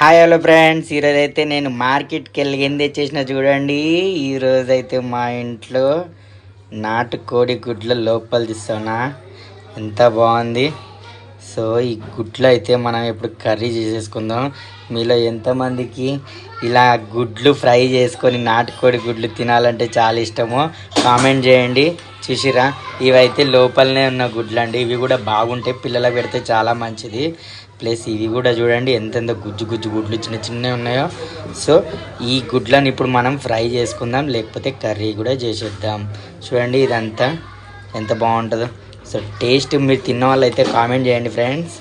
Hi hello friends ఈరోజు అయితే నేను మార్కెట్కి వెళ్ళి ఏం తెచ్చేసిన చూడండి. ఈరోజు అయితే మా ఇంట్లో నాటుకోడి గుడ్ల లోపల తీస్తున్నా. ఎంత బాగుంది. సో ఈ గుడ్లు అయితే మనం ఇప్పుడు కర్రీ చేసేసుకుందాం. మీలో ఎంతమందికి ఇలా గుడ్లు ఫ్రై చేసుకొని నాటుకోడి గుడ్లు తినాలంటే చాలా ఇష్టమో కామెంట్ చేయండి. చూసిరా? ఇవైతే లోపలనే ఉన్న గుడ్లు అండి ఇవి కూడా బాగుంటాయి పిల్లలకు పెడితే చాలా మంచిది. ప్లస్ ఇవి కూడా చూడండి ఎంతెంత గుజ్జు గుజ్జు గుడ్లు చిన్న చిన్నవి ఉన్నాయో. సో ఈ గుడ్లను ఇప్పుడు మనం ఫ్రై చేసుకుందాం లేకపోతే కర్రీ కూడా చేసేద్దాం. చూడండి ఇదంతా ఎంత బాగుంటుందో. సో టేస్ట్ మీరు తిన్న వాళ్ళు అయితే కామెంట్ చేయండి ఫ్రెండ్స్.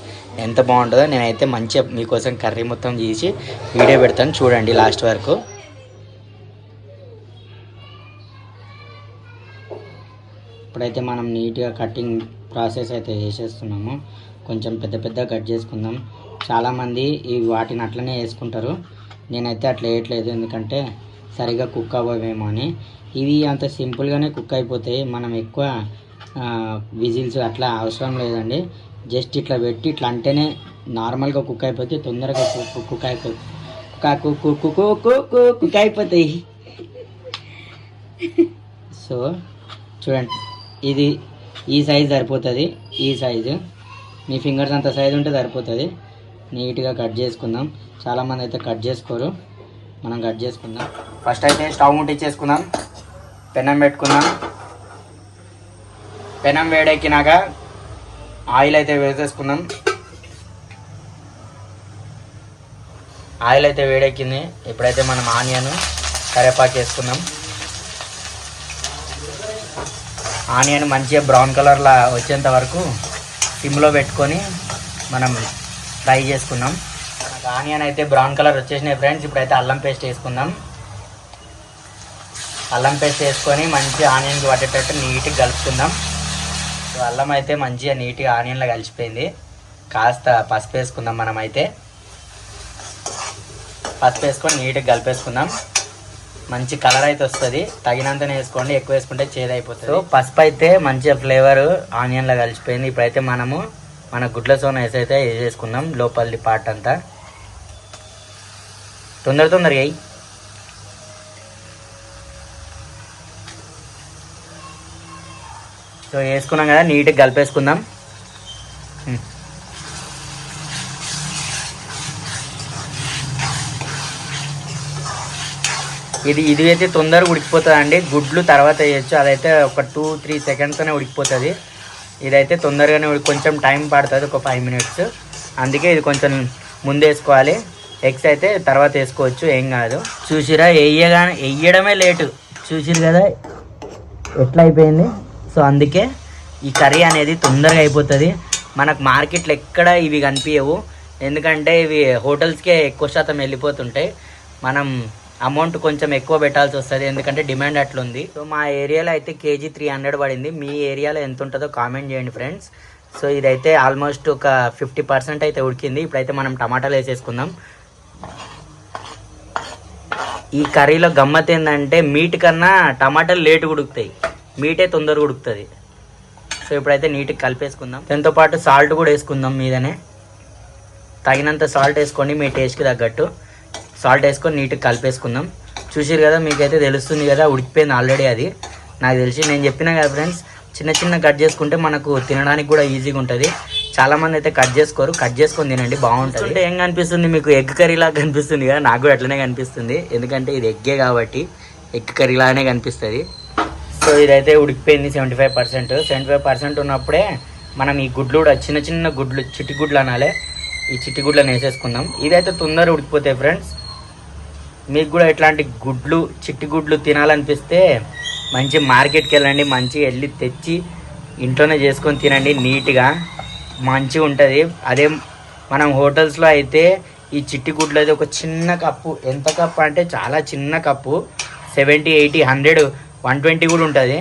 ఎంత బాగుంటుందో నేనైతే మంచిగా మీకోసం కర్రీ మొత్తం చేసి వీడియో పెడతాను చూడండి లాస్ట్ వరకు. ఇప్పుడైతే మనం నీట్గా కటింగ్ ప్రాసెస్ అయితే చేసేస్తున్నాము. కొంచెం పెద్ద పెద్ద కట్ చేసుకుందాం. చాలామంది ఈ వాటిని అట్లనే వేసుకుంటారు. నేనైతే అట్లా వేయట్లేదు ఎందుకంటే సరిగా కుక్ అవ్వవేమో అని. ఇవి అంత సింపుల్గానే కుక్ అయిపోతాయి. మనం ఎక్కువ విజిల్స్ అట్లా అవసరం లేదండి. జస్ట్ ఇట్లా పెట్టి ఇట్లా అంటేనే నార్మల్గా కుక్ అయిపోతే తొందరగా కుక్ అయిపోతుంది కుక్ కుక్ అయిపోతాయి. సో చూడండి. ఇది ఈ సైజ్ సరిపోతుంది. ఈ సైజు. మీ ఫింగర్స్ అంత సైజు ఉంటే సరిపోతుంది. నీట్గా కట్ చేసుకుందాం. చాలామంది అయితే కట్ చేసుకోరు. మనం కట్ చేసుకుందాం. ఫస్ట్ అయితే స్టవ్ ముట్టించేసుకుందాం పెనం పెట్టుకుందాం. పెనం వేడెక్కినాక ఆయిల్ అయితే వేసేసుకుందాం. ఆయిల్ అయితే వేడెక్కింది. ఇప్పుడైతే మనం ఆనియన్ కరేపాకు వేసుకుందాం. ఆనియన్ మంచిగా బ్రౌన్ కలర్లా వచ్చేంత వరకు సిమ్లో పెట్టుకొని మనం ఫ్రై చేసుకుందాం. మనకు ఆనియన్ అయితే బ్రౌన్ కలర్ వచ్చేసినాయి ఫ్రెండ్స్. ఇప్పుడైతే అల్లం పేస్ట్ వేసుకుందాం. అల్లం పేస్ట్ వేసుకొని మంచి ఆనియన్కి పట్టేటట్టు నీట్గా కలుపుకుందాం. సో అల్లం అయితే మంచిగా నీట్గా ఆనియన్లో కలిసిపోయింది. కాస్త పసుపు వేసుకుందాం మనం అయితే పసుపు వేసుకొని నీట్గా కలిపేసుకుందాం. మంచి కలర్ అయితే వస్తుంది. తగినంతనే వేసుకోండి ఎక్కువ వేసుకుంటే చేదు అయిపోతుంది సో పసుపు అయితే మంచిగా ఫ్లేవర్ ఆనియన్లో కలిసిపోయింది. ఇప్పుడైతే మనము మన గుడ్ల సోన వేసి అయితే వేసేసుకుందాం. లోపలి పార్ట్ అంతా. తొందర తొందరగా సో వేసుకున్నాం కదా నీట్గా కలిపేసుకుందాం. ఇది ఇది అయితే తొందరగా ఉడికిపోతుంది అండి గుడ్లు తర్వాత వేయచ్చు. అదైతే ఒక టూ త్రీ సెకండ్స్తోనే ఉడికిపోతుంది. ఇదైతే తొందరగానే కొంచెం టైం పడుతుంది ఒక ఫైవ్ మినిట్స్. అందుకే ఇది కొంచెం ముందు వేసుకోవాలి. ఎగ్స్ అయితే తర్వాత వేసుకోవచ్చు ఏం కాదు. చూసిరా వేయగానే వేయడమే లేటు. చూసిరు కదా ఎట్లా అయిపోయింది? సో అందుకే ఈ కర్రీ అనేది తొందరగా అయిపోతుంది. మనకు మార్కెట్లో ఎక్కడ ఇవి కనిపించవు ఎందుకంటే ఇవి హోటల్స్కే ఎక్కువ శాతం వెళ్ళిపోతుంటాయి. మనం అమౌంట్ కొంచెం ఎక్కువ పెట్టాల్సి వస్తుంది. ఎందుకంటే డిమాండ్ అట్లుంది. సో మా ఏరియాలో అయితే కేజీ త్రీ హండ్రెడ్ పడింది. మీ ఏరియాలో ఎంత ఉంటుందో కామెంట్ చేయండి ఫ్రెండ్స్. సో ఇదైతే ఆల్మోస్ట్ ఒక ఫిఫ్టీ పర్సెంట్ అయితే ఉడికింది. ఇప్పుడైతే మనం టమాటాలు వేసేసుకుందాం. ఈ కర్రీలో గమ్మత్ ఏంటంటే మీట్ కన్నా టమాటాలు లేటు ఉడుకుతాయి. మీటే తొందరగా ఉడుకుతుంది. సో ఇప్పుడైతే నీట్గా కలిపేసుకుందాం. దాంతో పాటు సాల్ట్ కూడా వేసుకుందాం మీదనే. తగినంత సాల్ట్ వేసుకోండి మీ టేస్ట్కి తగ్గట్టు సాల్ట్ వేసుకొని నీట్గా కలిపేసుకుందాం. చూసిరు కదా మీకైతే తెలుస్తుంది కదా ఉడికిపోయింది ఆల్రెడీ అది. నాకు తెలిసి నేను చెప్పినా కదా ఫ్రెండ్స్ చిన్న చిన్న కట్ చేసుకుంటే మనకు తినడానికి కూడా ఈజీగా ఉంటుంది. చాలామంది అయితే కట్ చేసుకోరు. కట్ చేసుకొని తినండి బాగుంటుంది. అంటే ఏం కనిపిస్తుంది? మీకు ఎగ్ కర్రీ లాగా కనిపిస్తుంది కదా నాకు కూడా అట్లనే కనిపిస్తుంది. ఎందుకంటే ఇది ఎగ్గే కాబట్టి ఎగ్ కర్రీ లాగానే కనిపిస్తుంది. సో ఇదైతే ఉడికిపోయింది seventy five percent seventy five percent ఉన్నప్పుడే మనం ఈ గుడ్లు కూడా చిన్న చిన్న గుడ్లు చిట్టి గుడ్లు అనాలే. ఈ చిట్టి గుడ్లను వేసేసుకుందాం. ఇదైతే తొందరగా ఉడికిపోతాయి ఫ్రెండ్స్. మీకు కూడా ఇట్లాంటి గుడ్లు చిట్టి గుడ్లు తినాలనిపిస్తే మంచి మార్కెట్కి వెళ్ళండి మంచిగా వెళ్ళి తెచ్చి ఇంట్లోనే చేసుకొని తినండి నీట్గా. మంచిగా ఉంటుంది. అదే మనం హోటల్స్లో అయితే ఈ చిట్టి గుడ్లు అయితే ఒక చిన్న కప్పు. ఎంత కప్పు అంటే చాలా చిన్న cup. Seventy eighty hundred one twenty కూడా ఉంటుంది.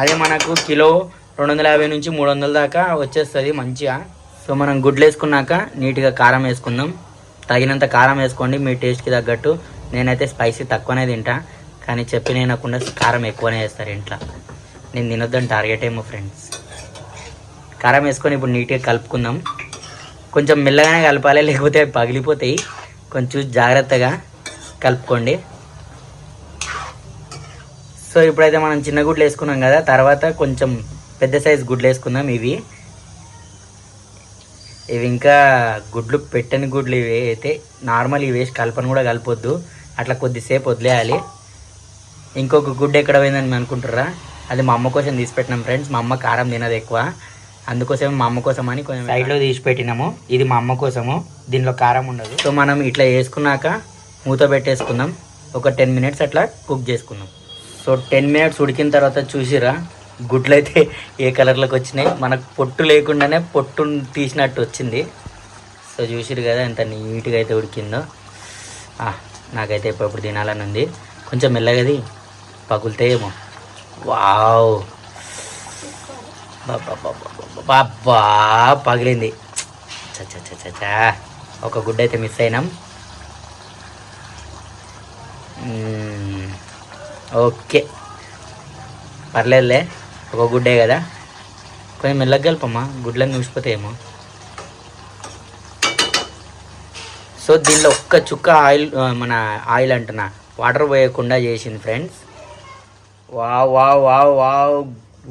అదే మనకు కిలో రెండు వందల యాభై నుంచి మూడు వందల దాకా వచ్చేస్తుంది మంచిగా. సో మనం గుడ్లు వేసుకున్నాక నీట్గా కారం వేసుకుందాం. తగినంత కారం వేసుకోండి మీ టేస్ట్కి తగ్గట్టు. నేనైతే స్పైసీ తక్కువనే తింటా. కానీ చెప్పి నేనకుండా కారం ఎక్కువనే వేస్తారు ఇంట్లో. నేను తినొద్దని టార్గెట్ ఏమో ఫ్రెండ్స్. కారం వేసుకొని ఇప్పుడు నీట్గా కలుపుకుందాం. కొంచెం మెల్లగానే కలపాలి లేకపోతే పగిలిపోతాయి. కొంచెం జాగ్రత్తగా కలుపుకోండి. సో ఇప్పుడైతే మనం చిన్న గుడ్లు వేసుకున్నాం కదా తర్వాత కొంచెం పెద్ద సైజు గుడ్లు వేసుకుందాం ఇవి. ఇవి ఇంకా గుడ్లు పెట్టని గుడ్లు ఇవి అయితే నార్మల్ ఇవి వేసి కలపను కూడా కలపొద్దు. అట్లా కొద్దిసేపు వదిలేయాలి. ఇంకొక గుడ్డు ఎక్కడ పోయిందని అనుకుంటారా అది మా అమ్మ కోసం తీసి పెట్టినాం ఫ్రెండ్స్. మా అమ్మ కారం తినదు ఎక్కువ. అందుకోసం మా అమ్మ కోసం అని కొంచెం సైడ్లో తీసి పెట్టినాము. ఇది మా అమ్మ కోసము. దీనిలో కారం ఉండదు. సో మనం ఇట్లా వేసుకున్నాక మూత పెట్టేసుకుందాం. ఒక టెన్ మినిట్స్ అట్లా కుక్ చేసుకుందాం. సో టెన్ మినిట్స్ ఉడికిన తర్వాత చూసిరా? గుడ్లు అయితే ఏ కలర్లోకి వచ్చినాయి? మనకు పొట్టు లేకుండానే పొట్టు తీసినట్టు వచ్చింది. సో చూసిరు కదా ఎంత నీట్గా అయితే ఉడికిందో. ఆ, నాకైతే ఇప్పుడు తినాలని ఉంది. కొంచెం మెల్లగది పగులుతాయేమో వావ్ బాబా పగిలింది చచ్చా ఒక గుడ్డ అయితే మిస్ అయినాం ఓకే. పర్లేదులే. ఒక గుడ్డే కదా. కొంచెం మెల్లగా గుడ్లను గుడ్లన్నీ చూసిపోతాయేమో సో దీనిలో ఒక్క చుక్క ఆయిల్ మన ఆయిల్ అంటున్నా. వాటర్ పోయకుండా చేసింది friends. Wow wow wow wow.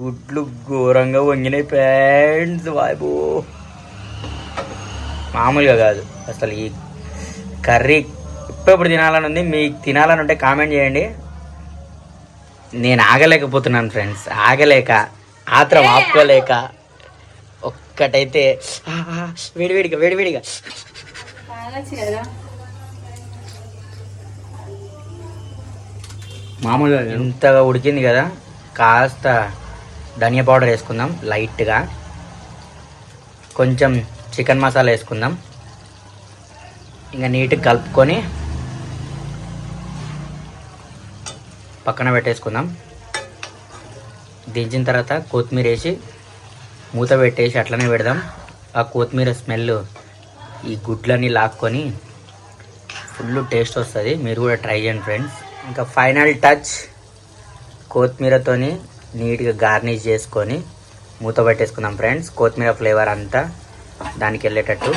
గుడ్లు ఘోరంగా వంగినాయి ఫ్రెండ్స్ బాబు మామూలుగా కాదు. అసలు ఈ కర్రీ ఇప్పుడు తినాలని ఉంది? మీకు తినాలని ఉంటే కామెంట్ చేయండి. నేను ఆగలేకపోతున్నాను ఫ్రెండ్స్ ఆగలేక ఆత్రం ఆపుకోలేక ఒక్కటైతే వేడివేడిగా వేడివేడిగా. మామూలుగా ఇంతగా ఉడికింది కదా కాస్త ధనియా పౌడర్ వేసుకుందాం లైట్గా. కొంచెం చికెన్ మసాలా వేసుకుందాం. ఇంకా నీట్గా కలుపుకొని పక్కన పెట్టేసుకుందాం. దించిన తర్వాత కొత్తిమీర వేసి మూత పెట్టేసి అట్లనే పెడదాం. ఆ కొత్తిమీర స్మెల్ ఈ గుడ్లన్నీ లాక్కొని ఫుల్ టేస్ట్ వస్తుంది. మీరు కూడా ట్రై చేయండి ఫ్రెండ్స్. ఇంకా ఫైనల్ టచ్ కొత్తిమీరతోని నీట్గా గార్నిష్ చేసుకొని మూత పెట్టేసుకుందాం ఫ్రెండ్స్. కొత్తిమీర ఫ్లేవర్ అంతా దానికి వెళ్ళేటట్టు.